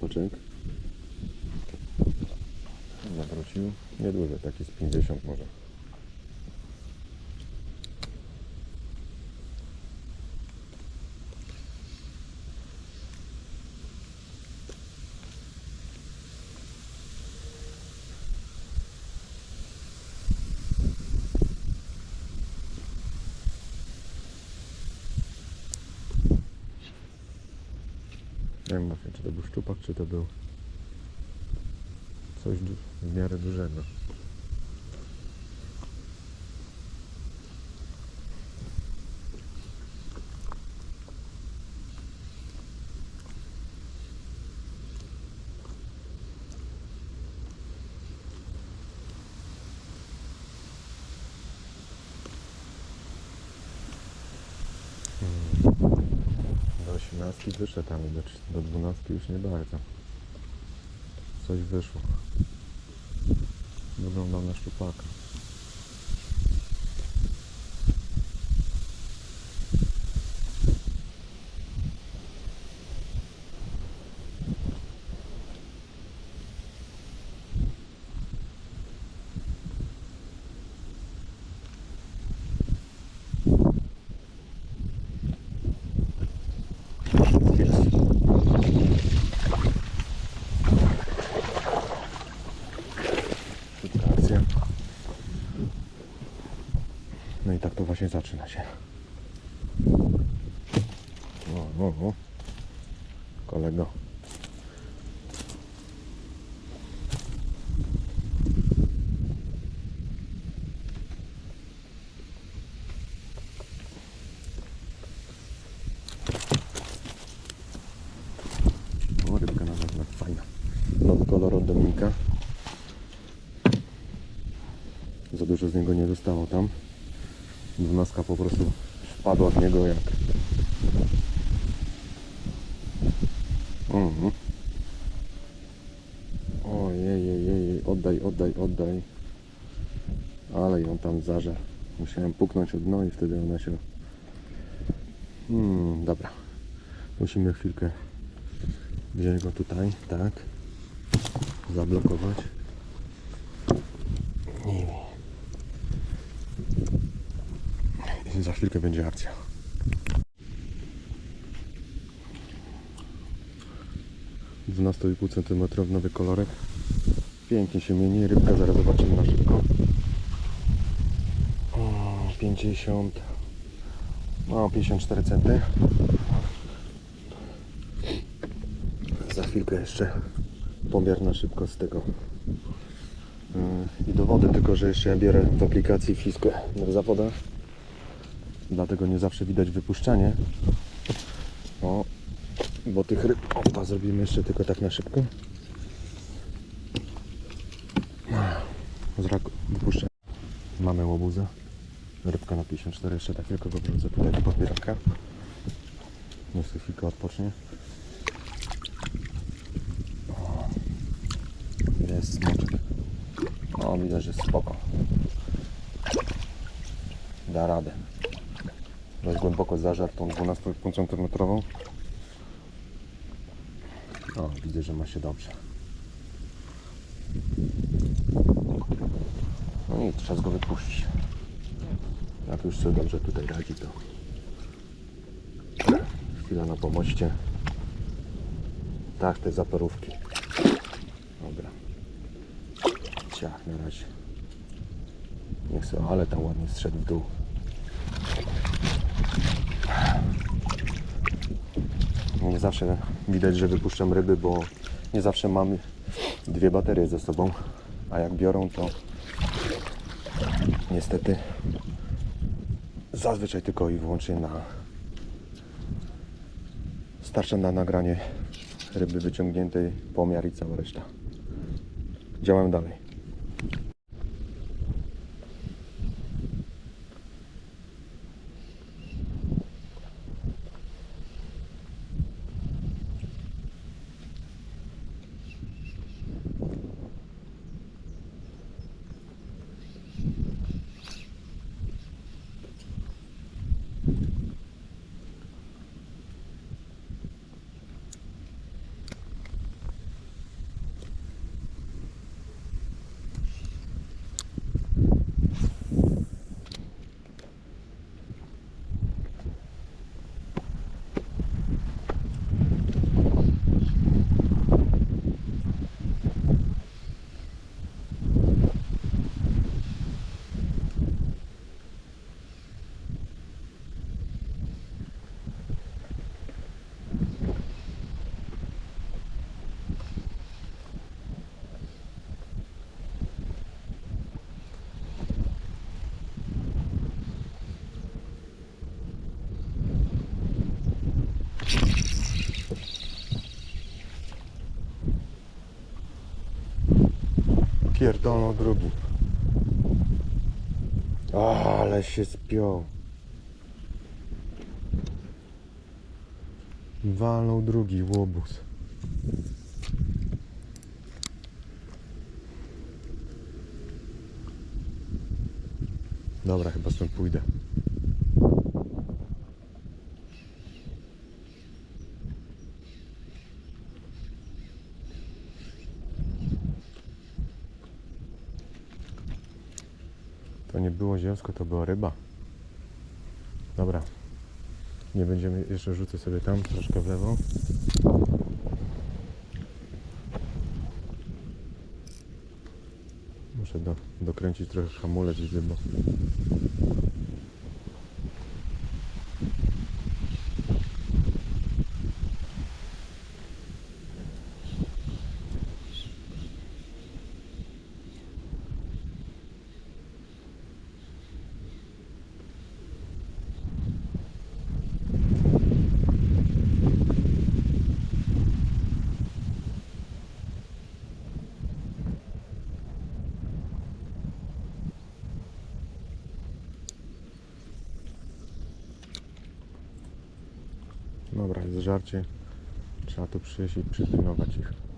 szczupaczek. Zawrócił. Nieduży, taki z 50 może. Nie wiem właśnie, czy to był szczupak, czy to był coś w miarę dużego. Do 18 wyszedł, ale do, do 12 już nie bardzo. Coś wyszło. Wyglądał na szczupaka. Jest. Szybka akcja. No i tak to właśnie zaczyna się. O, o, o. Kolego. O, rybka nawet nawet fajna. Nowy kolor od Dominika. Za dużo z niego nie zostało tam. Dwunastka po prostu wpadła w niego jak... Mhm. Ojej, jej, oddaj, oddaj, oddaj. Ale ją tam zarze. Musiałem puknąć od dno i wtedy ona się... Hmm, dobra. Musimy chwilkę wziąć go tutaj, tak. Zablokować. I I za chwilkę będzie akcja. Centymetrów nowy kolorek. Pięknie się mieni. Rybka zaraz zobaczymy na szybko. O, 50. No, 54 centy. Za chwilkę jeszcze pomiar na szybko z tego yy, i do wody, tylko że jeszcze ja biorę w aplikacji fiskę w zawodach dlatego nie zawsze widać wypuszczanie o, bo tych ryb opa zrobimy jeszcze tylko tak na szybko zrak wypuszczę mamy łobuza rybka na 54 jeszcze tak tylko go wrzucę tutaj do papieraka niech sobie chwilkę odpocznie Jest smoczek. No widać, że spoko. Da radę. Dość głęboko zażar tą 12 cm. O, widzę, że ma się dobrze. No i czas go wypuścić. Jak już sobie dobrze tutaj radzi, to chwila na pomoście. Tak, te zaporówki. Dobra. Ciach na razie. Nie chcę, ale tam ładnie strzedł w dół. Nie zawsze widać, że wypuszczam ryby, bo nie zawsze mamy dwie baterie ze sobą, a jak biorą, to niestety zazwyczaj tylko i wyłącznie na starcza na nagranie ryby wyciągniętej, pomiar i cała reszta. Działam dalej. Pierdolą drugi. Ale się spiął. Walnął drugi łobuz. Dobra, chyba stąd pójdę. Nie było ziemsko, to była ryba. Dobra. Nie będziemy, jeszcze rzucę sobie tam, troszkę w lewo. Muszę do, dokręcić trochę hamulec, bo... Dobra, jest żarcie. Trzeba tu przyjść i przypilnować ich.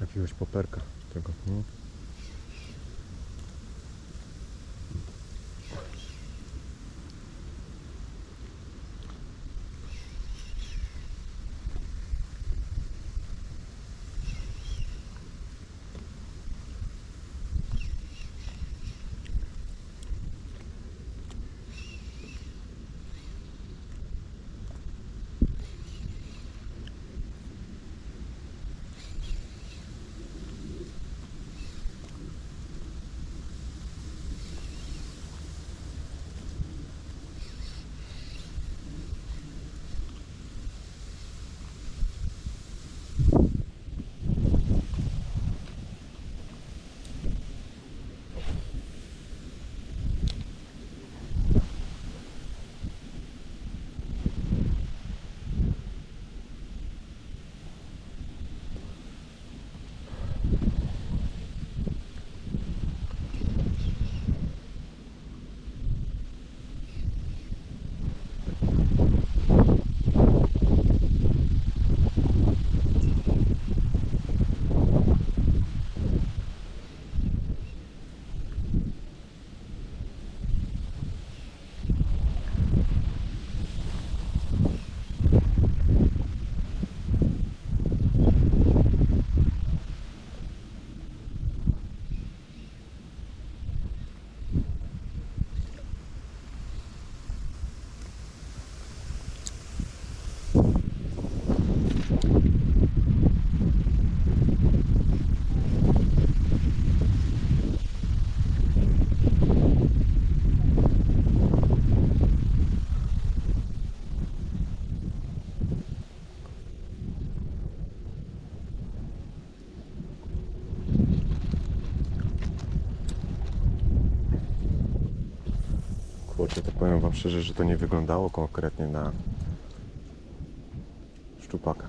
Jakiegoś poperka tego. No. Kurczę, to powiem Wam szczerze, że to nie wyglądało konkretnie na szczupaka.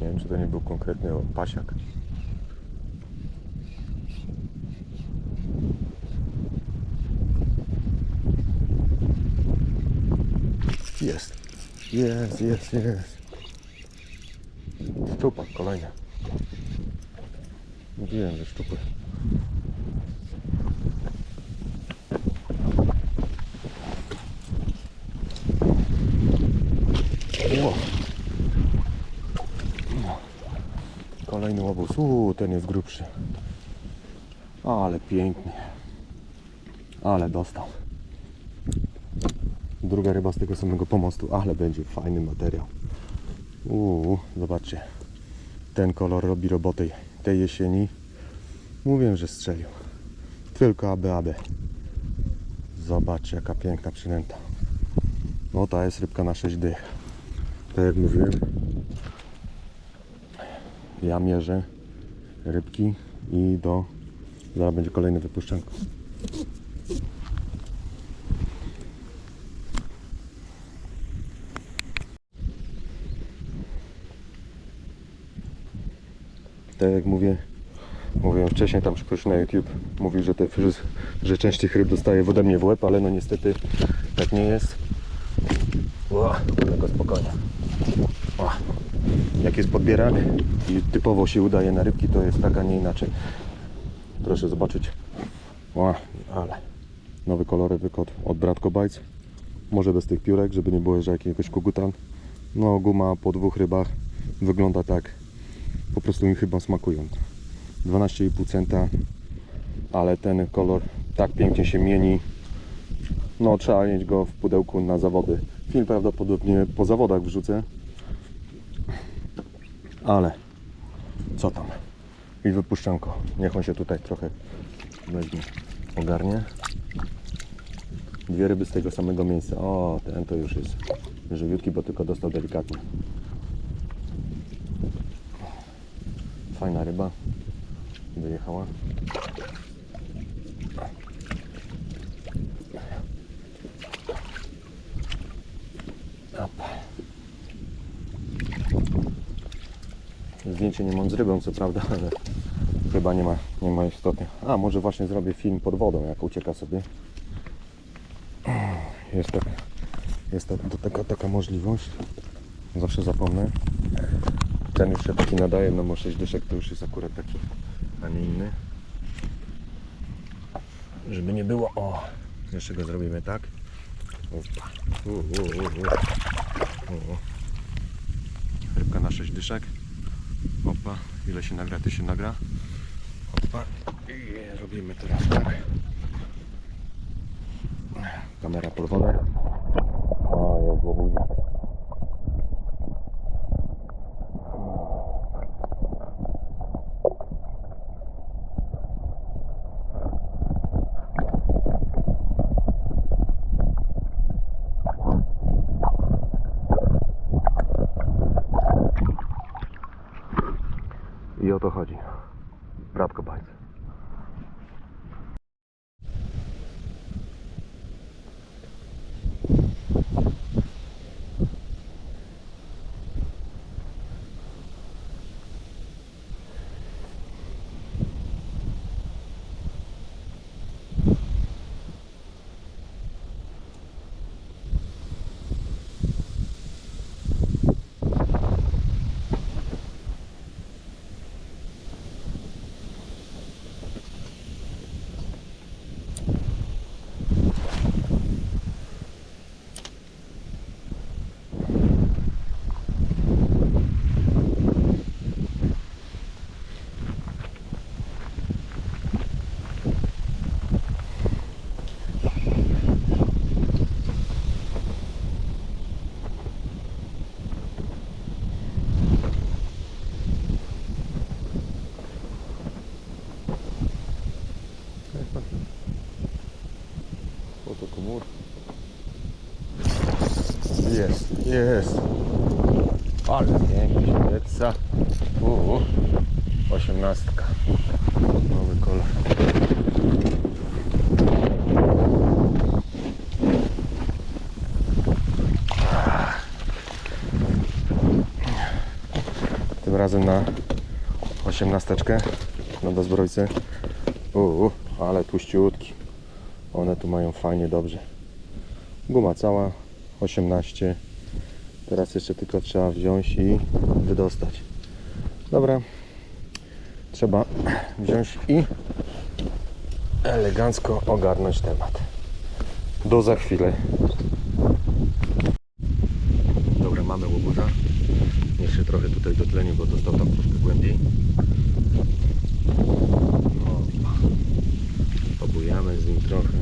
Nie wiem, czy to nie był konkretnie pasiak. Jest. Jest, jest, jest. Szczupak kolejny. Mówiłem, że szczupy. Ło. Fajny łobuz. Uuu, ten jest grubszy. Ale pięknie. Ale dostał. Druga ryba z tego samego pomostu, ale będzie fajny materiał. Uuu, zobaczcie. Ten kolor robi robotę tej jesieni. Mówię, że strzelił. Tylko aby, aby. Zobaczcie, jaka piękna przynęta. No ta jest rybka na 6 dych. Tak jak mówiłem, ja mierzę rybki i do... Zaraz będzie kolejny wypuszczanko. Tak jak mówię, mówiłem wcześniej, tam ktoś na YouTube mówił, że, te, że, część tych ryb dostaje ode mnie w łeb, ale no niestety tak nie jest. Ło, tylko spokojnie. Jak jest podbierany i typowo się udaje na rybki, to jest tak, a nie inaczej. Proszę zobaczyć. O, ale nowy kolorowy kot od Bratko Bites. Może bez tych piórek, żeby nie było, że jakiegoś kogutan. No guma po dwóch rybach wygląda tak. Po prostu mi chyba smakują. 12,5 centa, ale ten kolor tak pięknie się mieni. No trzeba mieć go w pudełku na zawody. Film prawdopodobnie po zawodach wrzucę. Ale co tam? I wypuszczanko. Niech on się tutaj trochę weźmie, ogarnie. Dwie ryby z tego samego miejsca. O, ten to już jest żywiutki, bo tylko dostał delikatnie. Fajna ryba. Wyjechała. Zdjęcie nie mam z rybą, co prawda, ale chyba nie ma, nie ma istoty. A, może właśnie zrobię film pod wodą, jak ucieka sobie. Jest, tak, jest to, do tego taka możliwość. Zawsze zapomnę. Ten już się taki nadaje, no bo 6 dyszek to już jest akurat taki, a nie inny. Żeby nie było, o, jeszcze go zrobimy tak. Opa. U, u, u, u. U, u. Rybka na 6 dyszek. Opa, ile się nagra, ty się nagra. Opa. I robimy teraz tak. Kamera pod wodę. O, jest łobuzie. I o to chodzi. Bratko bajce. Oto komór. Jest. Ale pięknie świeca. Uuu, osiemnastka. Nowy kolor. Tym razem na osiemnasteczkę na dozbrojcy. Uuu, ale tłuściutki. One tu mają fajnie dobrze. Guma cała 18. Teraz jeszcze tylko trzeba wziąć i wydostać. Dobra. Trzeba wziąć i elegancko ogarnąć temat. Do za chwilę. Dobra, mamy łobuza. Jeszcze to trochę tutaj dotleni, bo dostał tam troszkę głębiej. No, pobujamy z nim trochę.